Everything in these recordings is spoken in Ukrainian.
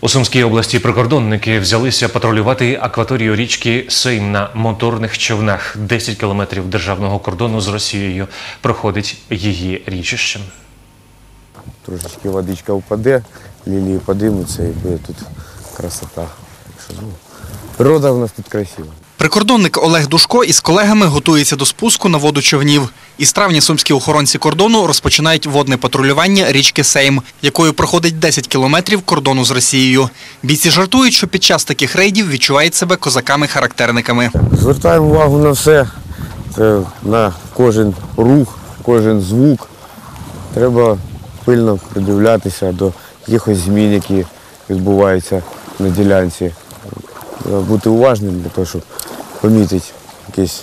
У Сумській області прикордонники взялися патрулювати акваторію річки Сейм на моторних човнах. 10 кілометрів державного кордону з Росією проходить її річищем. Трошечки водичка впаде, лілії подимуться і буде тут красота. Що, ну, природа в нас тут красива. Прикордонник Олег Душко із колегами готується до спуску на воду човнів. Із травня сумські охоронці кордону розпочинають водне патрулювання річки Сейм, якою проходить 10 кілометрів кордону з Росією. Бійці жартують, що під час таких рейдів відчувають себе козаками-характерниками. Звертаємо увагу на все, це на кожен рух, кожен звук. Треба пильно придивлятися до якихось змін, які відбуваються на ділянці. Треба бути уважним для того, щоб помітити якийсь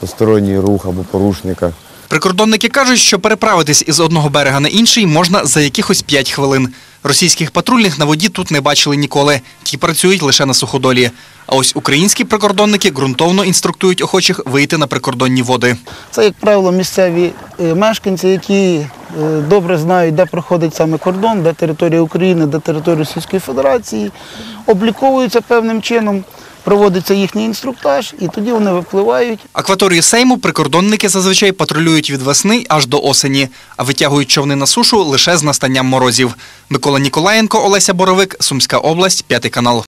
посторонній рух або порушника. Прикордонники кажуть, що переправитись із одного берега на інший можна за якихось 5 хвилин. Російських патрульних на воді тут не бачили ніколи. Ті працюють лише на суходолі. А ось українські прикордонники ґрунтовно інструктують охочих вийти на прикордонні води. Це, як правило, місцеві е, мешканці, які е, добре знають, де проходить саме кордон, де територія України, де територія Російської Федерації, обліковуються певним чином, проводиться їхній інструктаж, і тоді вони випливають. Акваторію Сейму прикордонники зазвичай патрулюють від весни аж до осені, а витягують човни на сушу лише з настанням морозів. Микола Ніколаєнко, Олеся Боровик, Сумська область, п'ятий канал.